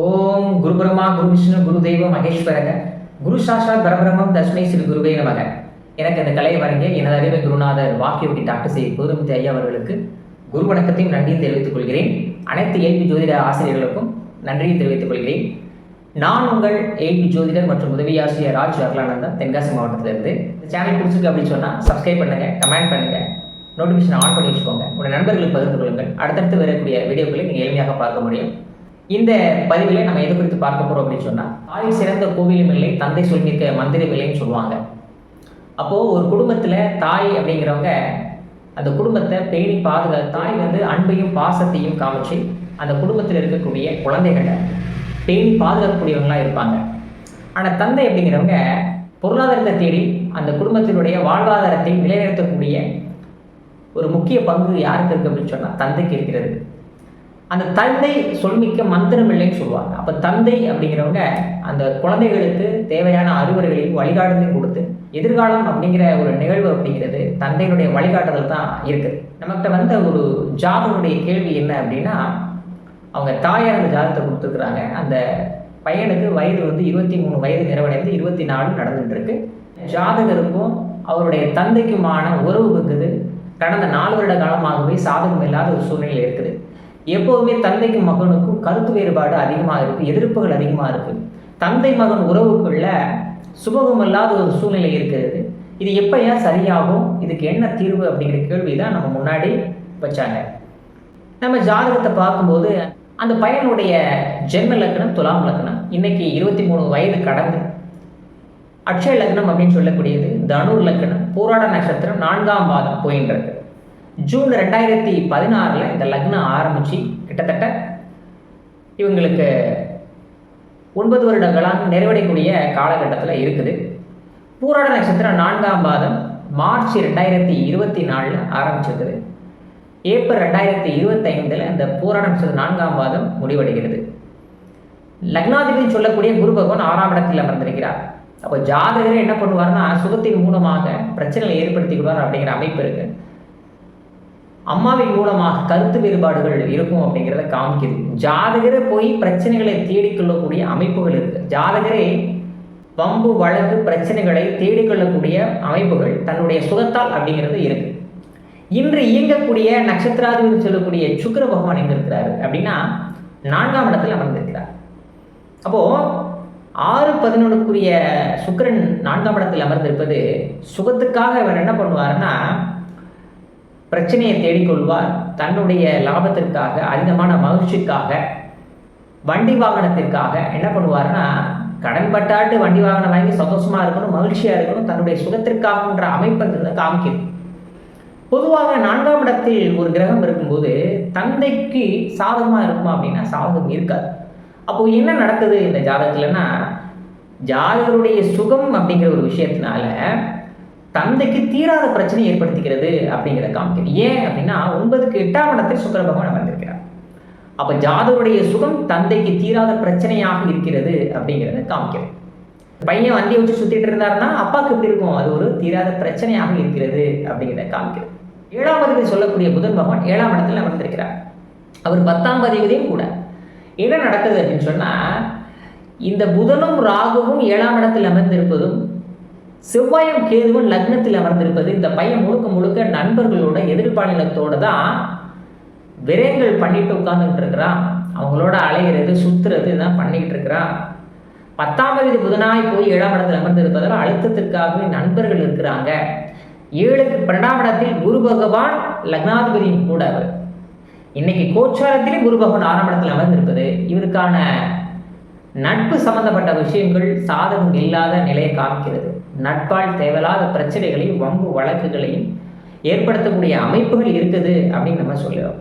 ஓம் குரு பிரம்மா குரு விஷ்ணு குரு தெய்வ மகேஸ்வரக குரு சாஷா பரபிரமம் தஸ்மை ஸ்ரீ குருவே நமக. எனக்கு அந்த கலையை வழங்கிய எனது அறிவை குருநாதர் வாக்கியோட்டி டாக்டர் செய்ய கோதுமதி ஐயா அவர்களுக்கு குரு வணக்கத்தையும் நன்றியும் தெரிவித்துக் கொள்கிறேன். அனைத்து ஏபி ஜோதிட ஆசிரியர்களுக்கும் நன்றியை தெரிவித்துக் கொள்கிறேன். நான் உங்கள் ஏபி ஜோதிடர் மற்றும் உதவி ஆசிரியர் ராஜ் அருளானந்தன் தென்காசி மாவட்டத்திலிருந்து. இந்த சேனல் பிடிச்சிருக்கு அப்படின்னு சொன்னால் சப்ஸ்கிரைப் பண்ணுங்கள் கமெண்ட் பண்ணுங்கள் நோட்டிஃபிகேஷன் ஆன் பண்ணி வச்சுக்கோங்க. உங்கள் நண்பர்களுக்கு பகிர்ந்து கொள்ளுங்கள். அடுத்தடுத்து வரக்கூடிய வீடியோக்களை நீங்கள் எளிமையாக பார்க்க முடியும். இந்த பதிவில் நம்ம எது குறித்து பார்க்க போகிறோம் அப்படின்னு சொன்னால் தாய் சிறந்த கோவிலும் இல்லை தந்தை சொல்லியிருக்க மந்திரம் இல்லைன்னு சொல்லுவாங்க. அப்போது ஒரு குடும்பத்தில் தாய் அப்படிங்கிறவங்க அந்த குடும்பத்தை பேணி பாதுகா தாய் வந்து அன்பையும் பாசத்தையும் காமிச்சு அந்த குடும்பத்தில் இருக்கக்கூடிய குழந்தைகளை பேணி பாதுகாக்கக்கூடியவங்களாக இருப்பாங்க. ஆனால் தந்தை அப்படிங்கிறவங்க பொருளாதாரத்தை தேடி அந்த குடும்பத்தினுடைய வாழ்வாதாரத்தை நிலைநிறுத்தக்கூடிய ஒரு முக்கிய பங்கு யாருக்கு இருக்குது அப்படின்னு சொன்னால் தந்தைக்கு இருக்கிறது. அந்த தந்தை சொல்மிக்க மந்திரம் இல்லைன்னு சொல்லுவாங்க. அப்போ தந்தை அப்படிங்கிறவங்க அந்த குழந்தைகளுக்கு தேவையான அறிவுரைகளையும் வழிகாட்டுதலையும் கொடுத்து எதிர்காலம் அப்படிங்கிற ஒரு நிகழ்வு அப்படிங்கிறது தந்தையினுடைய வழிகாட்டுதல் தான் இருக்குது நம்மகிட்ட வந்த ஒரு ஜாதகனுடைய கேள்வி என்ன அப்படின்னா அவங்க தாயார் அந்த ஜாதகத்தை கொடுத்துருக்குறாங்க. அந்த பையனுக்கு வயது வந்து இருபத்தி மூணு வயது நிறைவடைந்து இருபத்தி நாலு நடந்துட்டு இருக்கு ஜாதகருக்கும் அவருடைய தந்தைக்குமான உறவு இருக்குது. கடந்த நாலு வருட காலமாகவே சாதகம் இல்லாத ஒரு சூழ்நிலை இருக்குது. எப்போதுமே தந்தைக்கும் மகனுக்கும் கருத்து வேறுபாடு அதிகமாக இருக்குது எதிர்ப்புகள் அதிகமாக இருக்குது தந்தை மகன் உறவுக்குள்ள சுபகம் இல்லாத ஒரு சூழ்நிலை இருக்கிறது. இது எப்போ ஏன் சரியாகும்? இதுக்கு என்ன தீர்வு அப்படிங்கிற கேள்வி தான் நம்ம முன்னாடி வச்சாங்க. நம்ம ஜாதகத்தை பார்க்கும்போது அந்த பையனுடைய ஜென்ம லக்னம் துலாம் லக்னம் இன்னைக்கு இருபத்தி மூணு வயது கடந்து அக்ஷய லக்னம் அப்படின்னு சொல்லக்கூடியது தனுர் லக்னம் பூராட நட்சத்திரம் நான்காம் பாதம் போயின்றது ஜூன் ரெண்டாயிரத்தி பதினாறில் இந்த லக்னம் ஆரம்பித்து கிட்டத்தட்ட இவங்களுக்கு ஒன்பது வருடங்களாக நிறைவடையக்கூடிய காலகட்டத்தில் இருக்குது. பூராட நட்சத்திரம் நான்காம் பாதம் மார்ச் ரெண்டாயிரத்தி இருபத்தி நாலில் ஆரம்பிச்சிருக்குது. ஏப்ரல் ரெண்டாயிரத்தி இருபத்தைந்தில் இந்த பூராட நட்சத்திரம் நான்காம் பாதம் முடிவடைகிறது. லக்னாதிபதி சொல்லக்கூடிய குரு பகவான் ஆறாம் இடத்தில் அமர்ந்திருக்கிறார். அப்போ ஜாதகர் என்ன பண்ணுவார்னா சுகத்தின் மூலமாக பிரச்சனைகளை ஏற்படுத்திக்குவார் அப்படிங்கிற அமைப்பு இருக்குது அம்மாவின் மூலமாக கருத்து வேறுபாடுகள் இருக்கும் அப்படிங்கிறத காமிக்குது. ஜாதகரை போய் பிரச்சனைகளை தேடிக்கொள்ளக்கூடிய அமைப்புகள் இருக்கு. ஜாதகரே வம்பு வழக்கு பிரச்சனைகளை தேடிக்கொள்ளக்கூடிய அமைப்புகள் தன்னுடைய சுகத்தால் அப்படிங்கிறது இருக்கு. இன்று இயங்கக்கூடிய நட்சத்திராதிபதி சொல்லக்கூடிய சுக்கர பகவான் எங்க இருக்கிறாரு அப்படின்னா நான்காம் இடத்தில் அமர்ந்திருக்கிறார். அப்போ ஆறு பதினொன்றுக்குரிய சுக்கிரன் நான்காம் இடத்தில் அமர்ந்திருப்பது சுகத்துக்காக இவர் என்ன பண்ணுவாருன்னா பிரச்சனையை தேடிக்கொள்வார். தன்னுடைய லாபத்திற்காக அதிகமான மகிழ்ச்சிக்காக வண்டி வாகனத்திற்காக என்ன பண்ணுவார்னா கடன் பட்டாட்டு வண்டி வாகனம் வாங்கி சந்தோஷமா இருக்கணும் மகிழ்ச்சியா இருக்கணும் தன்னுடைய சுகத்திற்காகன்ற அமைப்புங்கிறத காமிக்குது பொதுவாக நான்காம் இடத்தில் ஒரு கிரகம் இருக்கும்போது தந்தைக்கு சாதகமாக இருக்குமா அப்படின்னா சாதகம் இருக்காது. அப்போ என்ன நடக்குது இந்த ஜாதகத்துலன்னா ஜாதகருடைய சுகம் அப்படிங்கிற ஒரு விஷயத்தினால தந்தைக்கு தீராத பிரச்சனை ஏற்படுத்திக்கிறது அப்படிங்கிறத காமிக்கிறது. ஏன் அப்படின்னா ஒன்பதுக்கு எட்டாம் இடத்தில் சுக்கர பகவான் வந்திருக்கிறார் அப்போ ஜாதவருடைய சுகம் தந்தைக்கு தீராத பிரச்சனையாக இருக்கிறது அப்படிங்கிறத காமிக்கிறது. பையன் வண்டியை வச்சு சுத்திட்டு இருந்தாருன்னா அப்பாவுக்கு எப்படி இருக்கும்? அது ஒரு தீராத பிரச்சனையாக இருக்கிறது அப்படிங்கிறத காமிக்கிறது. ஏழாம் சொல்லக்கூடிய புதன் பகவான் ஏழாம் இடத்துல அமர்ந்திருக்கிறார். அவர் பத்தாம் அதிபதியும் கூட. என்ன நடக்குது அப்படின்னு சொன்னால் இந்த புதனும் ராகுவும் ஏழாம் இடத்தில் அமர்ந்திருப்பதும் செவ்வாயும் கேதுவும் லக்னத்தில் அமர்ந்திருப்பது இந்த பையன் முழுக்க முழுக்க நண்பர்களோட எதிர்பாலினத்தோடு தான் விரயங்கள் பண்ணிட்டு உட்கார்ந்துட்டு இருக்கிறான் அவங்களோட அலைகிறது சுத்துறது இதான் பண்ணிக்கிட்டு இருக்கிறான் பத்தாம் தேதி புதனாய் போய் ஏழாம் இடத்தில் அமர்ந்திருப்பதால் அழுத்தத்திற்காகவே நண்பர்கள் இருக்கிறாங்க. ஏழுக்கு பன்னெண்டாம் இடத்தில் குரு பகவான் லக்னாதிபதியும் கூட அவர். இன்னைக்கு கோச்சாரத்திலே குரு பகவான் ஆறாம் இடத்தில் அமர்ந்திருப்பது. இவருக்கான நட்பு சம்பந்தப்பட்ட விஷயங்கள் சாதகம் இல்லாத நிலையை காமிக்கிறது. நட்பால் தேவையில்லாத பிரச்சனைகளையும் வம்பு வழக்குகளையும் ஏற்படுத்தக்கூடிய அமைப்புகள் இருக்குது அப்படின்னு நம்ம சொல்லிடுறோம்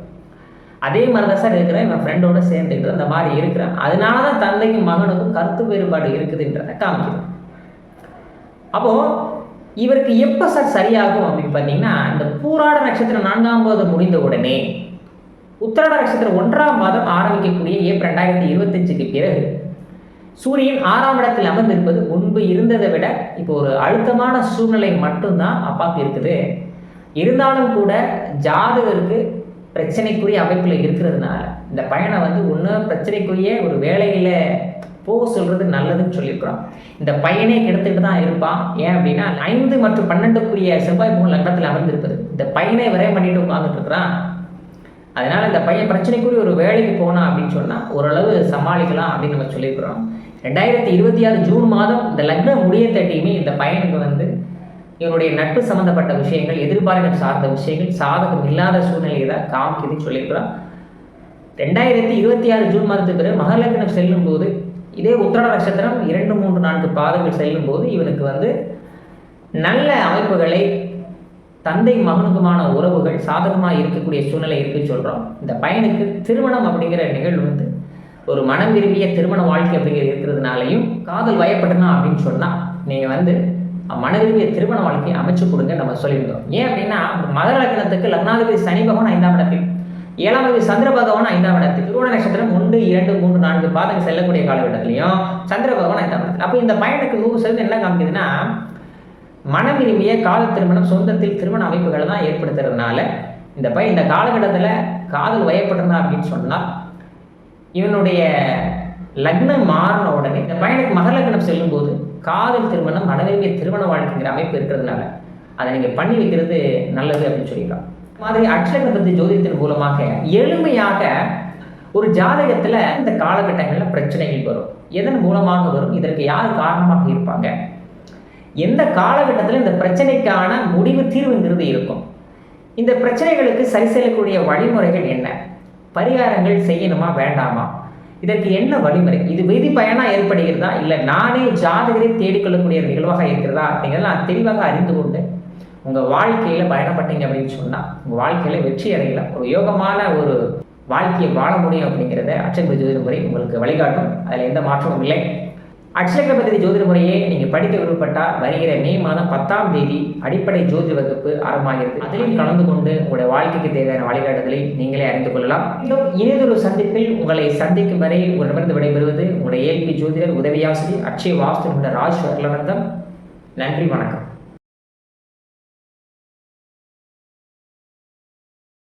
அதே மாதிரி தான் சார் இருக்கிறேன் என் ஃப்ரெண்டோட சேர்ந்துக்கிட்டு அந்த மாதிரி இருக்கிறேன். அதனால தான் தந்தைக்கும் மகனுக்கும் கருத்து வேறுபாடு இருக்குதுன்றதை காமிக்கிறோம் அப்போது இவருக்கு எப்போ சார் சரியாகும் அப்படின்னு பார்த்தீங்கன்னா இந்த பூராட நட்சத்திரம் நான்காம் பாதம் முடிந்த உடனே உத்திராட நட்சத்திரம் ஒன்றாம் மாதம் ஆரம்பிக்கக்கூடிய ஏப்ரல் ரெண்டாயிரத்தி இருபத்தஞ்சுக்கு பிறகு சூரியன் ஆறாம் இடத்தில் அமர்ந்திருப்பது முன்பு இருந்ததை விட இப்போ ஒரு அழுத்தமான சூழ்நிலை மட்டும்தான் அப்பாவுக்கு இருக்குது. இருந்தாலும் கூட ஜாதகருக்கு பிரச்சனைக்குரிய அமைப்பில் இருக்கிறதுனால இந்த பயனை வந்து ஒன்றும் பிரச்சனைக்குரிய ஒரு வேலையில் போக சொல்கிறது நல்லதுன்னு சொல்லியிருக்கிறோம். இந்த பையனே கெடுத்துட்டு தான் இருப்பான். ஏன் அப்படின்னா ஐந்து மற்றும் பன்னெண்டுக்குரிய செவ்வாய் மூணு லக்னத்தில் அமர்ந்திருப்பது. இந்த பையனை விரைவு பண்ணிட்டு உட்காந்துட்டு இருக்கிறான். அதனால் இந்த பையன் பிரச்சனைக்குரிய ஒரு வேலைக்கு போனான் அப்படின்னு சொன்னால் ஓரளவு சமாளிக்கலாம் அப்படின்னு நம்ம சொல்லியிருக்கிறோம் ரெண்டாயிரத்தி இருபத்தி ஆறு ஜூன் மாதம் இந்த லக்னம் முடிய தட்டியுமே இந்த பையனுக்கு வந்து இவனுடைய நட்பு சம்மந்தப்பட்ட விஷயங்கள் எதிர்பாலினம் சார்ந்த விஷயங்கள் சாதகம் இல்லாத சூழ்நிலையை தான் காமிக்குதுன்னு சொல்லியிருக்கிறோம். ரெண்டாயிரத்தி இருபத்தி ஆறு ஜூன் மாதத்துக்கு பிறகு மகலக்கணம் செல்லும் போது இதே உத்திராட நட்சத்திரம் இரண்டு மூன்று நான்கு பாதங்கள் செல்லும் போது இவனுக்கு வந்து நல்ல அமைப்புகளை தந்தை மகனுக்குமான உறவுகள் சாதகமாக இருக்கக்கூடிய சூழ்நிலை இருக்குன்னு சொல்கிறோம் இந்த பையனுக்கு திருமணம் அப்படிங்கிற நிகழ்வு வந்து ஒரு மனம் விரும்பிய திருமண வாழ்க்கை அப்படிங்கிறது இருக்கிறதுனாலையும் காதல் வயப்பட்டனா அப்படின்னு சொன்னால் நீங்கள் வந்து மன விரும்பிய திருமண வாழ்க்கையை அமைச்சு கொடுங்க நம்ம சொல்லியிருந்தோம். ஏன் அப்படின்னா மகர லக்னத்துக்கு லக்னாதிபதி சனி பகவான் ஐந்தாம் இடத்தில் ஏழாம் தேதி சந்திர பகவான் ஐந்தாம் இடத்தில் திருவோண நட்சத்திரம் ஒன்று இரண்டு மூன்று நான்கு பாதங்கள் செல்லக்கூடிய காலகட்டத்திலையும் சந்திர பகவான் ஐந்தாம் இடத்தில். அப்போ இந்த பையனுக்கு நூறு சதவீதம் என்ன காமிக்குதுன்னா மனம் விரும்பிய காதல் திருமணம் சொந்தத்தில் திருமண அமைப்புகளை தான் ஏற்படுத்துறதுனால இந்த பையன் இந்த காலகட்டத்தில் காதல் வயப்படுறா அப்படின்னு சொன்னால் இவனுடைய லக்னம் மாறின உடனே இந்த பையனுக்கு மகர லக்னம் செல்லும்போது காதல் திருமணம் மனவிரும்பிய திருமண வாழ்க்கைங்கிற அமைப்பு இருக்கிறதுனால அதை நீங்கள் பண்ணி வைக்கிறது நல்லது அப்படின்னு சொல்லிக்கலாம் மாதிரி அட்சலகத்தை ஜோதிடத்தின் மூலமாக எளிமையாக ஒரு ஜாதகத்தில் இந்த காலகட்டங்களில் பிரச்சனைகள் வரும். எதன் மூலமாக வரும்? இதற்கு யார் காரணமாக இருப்பாங்க? எந்த காலகட்டத்தில் இந்த பிரச்சனைக்கான முடிவு தீர்வுங்கிறது இருக்கும். இந்த பிரச்சனைகளுக்கு சரி செய்யக்கூடிய வழிமுறைகள் என்ன? பரிகாரங்கள் செய்யணுமா வேண்டாமா? இதற்கு என்ன வழிமுறை? இது விதி பயனாக ஏற்படுகிறதா? இல்லை நானே ஜாதகரை தேடிக்கொள்ளக்கூடிய நிகழ்வாக இருக்கிறதா? அப்படிங்கிறத நான் தெளிவாக அறிந்து கொண்டு உங்கள் வாழ்க்கையில் பயணப்பட்டீங்க அப்படின்னு சொன்னால் உங்கள் வாழ்க்கையில் வெற்றி அடையலாம் ஒரு யோகமான ஒரு வாழ்க்கையை வாழ முடியும் அப்படிங்கிறத அச்சக ஜோதிட முறை உங்களுக்கு வழிகாட்டும். அதில் எந்த மாற்றமும் இல்லை. அட்சக ஜோதிட முறையை நீங்கள் படிக்க விருப்பப்பட்டால் வருகிற மே மாதம் பத்தாம் தேதி அடிப்படை ஜோதிட வகுப்பு ஆரம்பமாகிறது. அதிலும் கலந்து கொண்டு உங்களுடைய வாழ்க்கைக்கு தேவையான வழிகாட்டுதலை நீங்களே அறிந்து கொள்ளலாம். இன்னும் இனிதொரு சந்திப்பில் உங்களை சந்திக்கும் வரை உங்களிடமிருந்து விடைபெறுவது உங்களுடைய ஏபி ஜோதிடர் உதவியாசிரியர் அக்ஷய வாஸ்து ராஜ் வரலவந்தம் நன்றி வணக்கம்.